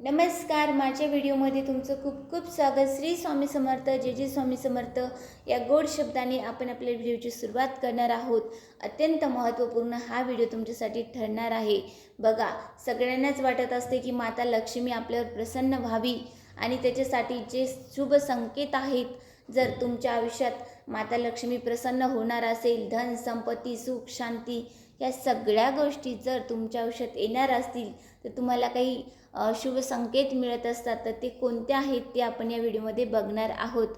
नमस्कार माझ्या व्हिडिओमध्ये तुमचं खूप खूप स्वागत. श्री स्वामी समर्थ जे जे स्वामी समर्थ. या गोड शब्दाने आपण आपल्या व्हिडिओची सुरुवात करणार आहोत. अत्यंत महत्त्वपूर्ण हा व्हिडिओ तुमच्यासाठी ठरणार आहे. बघा सगळ्यांनाच वाटत असते की माता लक्ष्मी आपल्यावर प्रसन्न व्हावी आणि त्याच्यासाठी जे शुभ संकेत आहेत जर तुमच्या आयुष्यात माता लक्ष्मी प्रसन्न होणार असेल धन संपत्ती सुख शांती या सगळ्या गोष्टी जर तुमच्या आयुष्यात येणार असतील तर तुम्हाला काही शुभ संकेत मिळत असतात तर ते कोणते आहेत ते आपण या व्हिडिओमध्ये बघणार आहोत.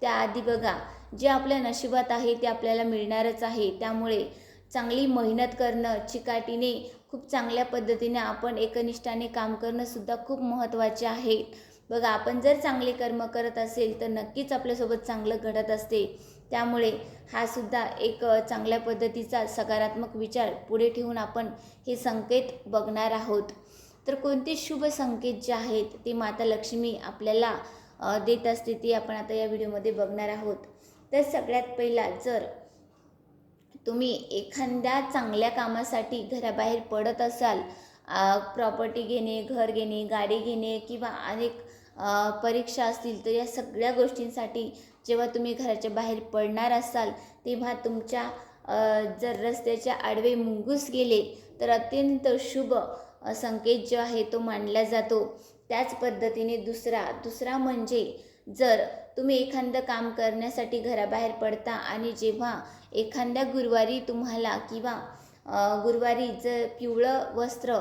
त्याआधी बघा जे आपल्या नशिबात आहे ते आपल्याला मिळणारच आहे. त्यामुळे चांगली मेहनत करणं चिकाटीने खूप चांगल्या पद्धतीने आपण एकनिष्ठाने काम करणं सुद्धा खूप महत्त्वाचे आहे. बघा आपण जर चांगले कर्म करत असेल तर नक्कीच आपल्यासोबत चांगलं घडत असते. त्यामुळे हा सुद्धा एक चांगल्या पद्धतीचा सकारात्मक विचार पुढे ठेवून आपण हे संकेत बघणार आहोत. तर कोणते शुभ संकेत जे आहेत ते माता लक्ष्मी आपल्याला देत असते ते आपण आता या व्हिडिओमध्ये बघणार आहोत. तर सगळ्यात पहिला जर तुम्ही एखाद्या चांगल्या कामासाठी घराबाहेर पडत असाल प्रॉपर्टी घेणे घर घेणे गाडी घेणे किंवा अनेक परीक्षा असतील तर या सगळ्या गोष्टींसाठी जेव्हा तुम्ही घराच्या बाहेर पडणार असाल तेव्हा तुमच्या जर रस्त्याच्या आडवे मुंगूस गेले तर अत्यंत शुभ संकेत जो आहे तो मानला जातो. त्याच पद्धतीने दुसरा दुसरा म्हणजे जर तुम्ही एखादं काम करण्यासाठी घराबाहेर पडता आणि जेव्हा एखाद्या गुरुवारी तुम्हाला किंवा गुरुवारी जर पिवळं वस्त्र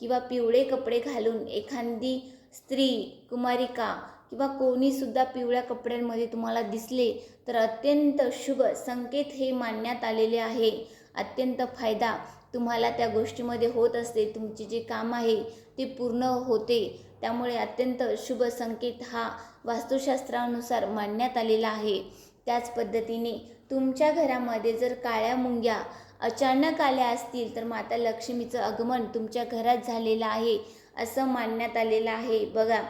किंवा पिवळे कपडे घालून एखादी स्त्री कुमारिका किंवा कोणीसुद्धा पिवळ्या कपड्यांमध्ये तुम्हाला दिसले तर अत्यंत शुभ संकेत हे मानण्यात आलेले आहे. अत्यंत फायदा तुम्हाला त्या गोष्टीमध्ये होत असते. तुमचे जे काम आहे ते पूर्ण होते. त्यामुळे अत्यंत शुभ संकेत हा वास्तुशास्त्रानुसार मानण्यात आलेला आहे. त्याच पद्धतीने तुमच्या घरामध्ये जर काळ्या मुंग्या अचानक आल्या असतील तर माता लक्ष्मीचं आगमन तुमच्या घरात झालेलं आहे. असं मानण्यात आलेलं आहे. बघा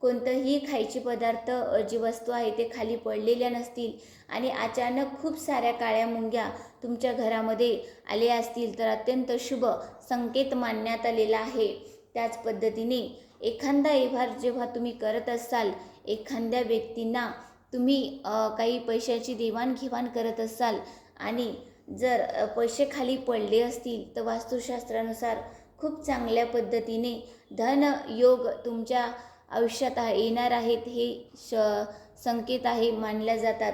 कोणतंही खायचे पदार्थ जी वस्तू आहे ते खाली पडलेल्या नसतील आणि अचानक खूप साऱ्या काळ्या मुंग्या तुमच्या घरामध्ये आल्या असतील तर अत्यंत शुभ संकेत मानण्यात आलेला आहे. त्याच पद्धतीने एखादा व्यवहार जेव्हा तुम्ही करत असाल एखाद्या व्यक्तींना तुम्ही काही पैशाची देवाणघेवाण करत असाल आणि जर पैसे खाली पडले असतील तर वास्तुशास्त्रानुसार खूप चांगल्या पद्धतीने धन योग तुमच्या आयुष्यात येणार आहेत हे श संकेत आहे मानल्या जातात.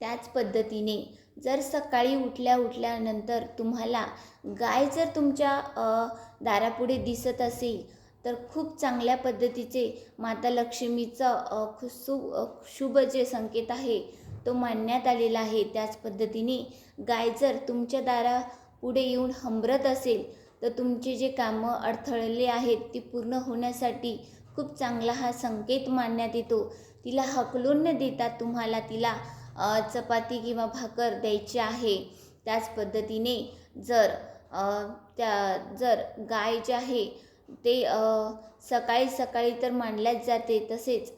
त्याच पद्धतीने जर सकाळी उठल्या उठल्यानंतर तुम्हाला गाय जर तुमच्या दारापुढे दिसत असेल तर खूप चांगल्या पद्धतीचे माता लक्ष्मीचं खु- सु शुभ जे संकेत आहे तो मानण्यात आलेला आहे. त्याच पद्धतीने गाय जर तुमच्या दारा पुढे येऊन हंबरत असेल तर तुमचे जे कामं अडथळले आहेत ती पूर्ण होण्यासाठी खूप चांगला हा संकेत मानण्यात येतो. तिला हकलून न देता तुम्हाला तिला चपाती किंवा भाकर द्यायची आहे. त्याच पद्धतीने जर त्या जर गाय जे आहे ते सकाळी सकाळी तर मानल्याच जाते. तसेच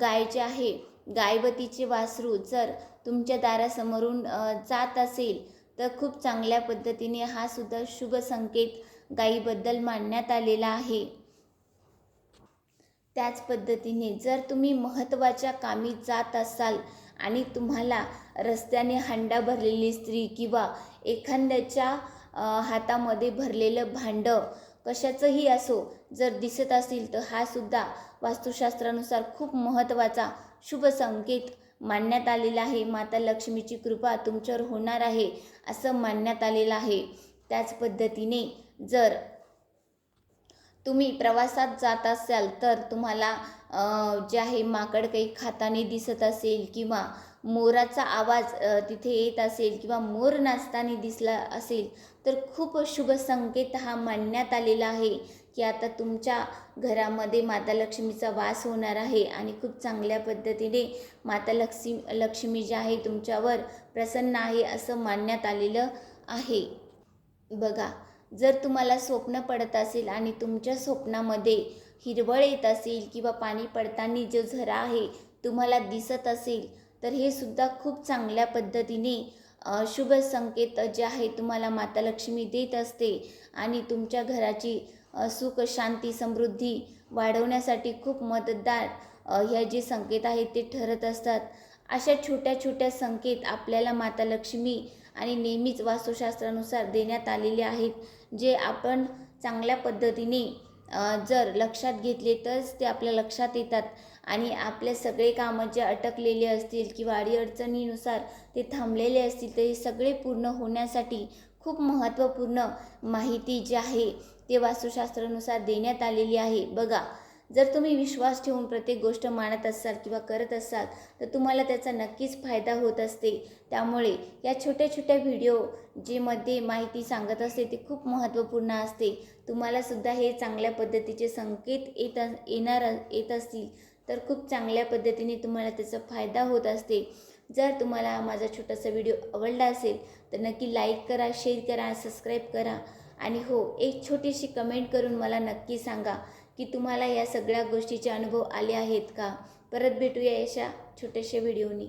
गाय जे आहे गायवतीचे वासरू जर तुमच्या दारासमोरून जात असेल तर खूप चांगल्या पद्धतीने हा सुद्धा शुभ संकेत गायीबद्दल मानण्यात आलेला आहे. त्याच पद्धतीने जर तुम्ही महत्त्वाच्या कामी जात असाल आणि तुम्हाला रस्त्याने हांडा भरलेली स्त्री किंवा एखाद्याच्या हातामध्ये भरलेलं भांडं कशाचंही असो जर दिसत असेल तर हा सुद्धा वास्तुशास्त्रानुसार खूप महत्त्वाचा शुभ संकेत मानण्यात आलेलं आहे. माता लक्ष्मीची कृपा तुमच्यावर होणार आहे असं मानण्यात आलेलं आहे. त्याच पद्धतीने जर तुम्ही प्रवासात जात असाल तर तुम्हाला जे आहे माकड काही खाताने दिसत असेल किंवा मोराचा आवाज तिथे येत असेल किंवा मोर नाचताना दिसला असेल तर खूप शुभ संकेत हा मानण्यात आलेला आहे की आता तुमच्या घरामध्ये माता लक्ष्मीचा वास होणार आहे आणि खूप चांगल्या पद्धतीने माता लक्ष्मी लक्ष्मी जी आहे तुमच्यावर प्रसन्न आहे असं मानण्यात आलेलं आहे. बघा जर तुम्हाला स्वप्न पडत असेल आणि तुमच्या स्वप्नामध्ये हिरवळ येत असेल किंवा पाणी पडताना जो झरा आहे तुम्हाला दिसत असेल तर हे सुद्धा खूप चांगल्या पद्धतीने शुभ संकेत जे आहे तुम्हाला माता लक्ष्मी देत असते आणि तुमच्या घराची सुख शांती समृद्धी वाढवण्यासाठी खूप मदतदार ह्या जे संकेत आहेत ते ठरत असतात. अशा छोट्या छोट्या संकेत आपल्याला माता लक्ष्मी आणि नेहमीच वास्तुशास्त्रानुसार देण्यात आलेले आहेत जे आपण चांगल्या पद्धतीने जर लक्षात घेतले तरच ते आपल्या लक्षात येतात. आणि आपले सगळे कामं जे अटकलेले असतील किंवा अडीअडचणीनुसार ते थांबलेले असतील तर हे सगळे पूर्ण होण्यासाठी खूप महत्त्वपूर्ण माहिती जी आहे ते वास्तुशास्त्रानुसार देण्यात आलेली आहे. बघा जर तुम्ही विश्वास ठेवून प्रत्येक गोष्ट मानत असाल किंवा करत असाल तर तुम्हाला त्याचा नक्कीच फायदा होत असते. त्यामुळे या छोट्या छोट्या व्हिडिओ जे मध्ये माहिती सांगत असते ते खूप महत्त्वपूर्ण असते. तुम्हालासुद्धा हे चांगल्या पद्धतीचे संकेत येत येणार येत असतील तर खूप चांगल्या पद्धतीने तुम्हाला त्याचा फायदा होत असते. जर तुम्हाला माझा छोटासा व्हिडिओ आवडला असेल तर नक्की लाईक करा शेअर करा सबस्क्राईब करा. आणि हो एक छोटीशी कमेंट करून मला नक्की सांगा. की तुम्हाला या सगळ्या गोष्टीचे अनुभव आले आहेत का? परत भेटूया अशा छोट्याशा व्हिडिओनी.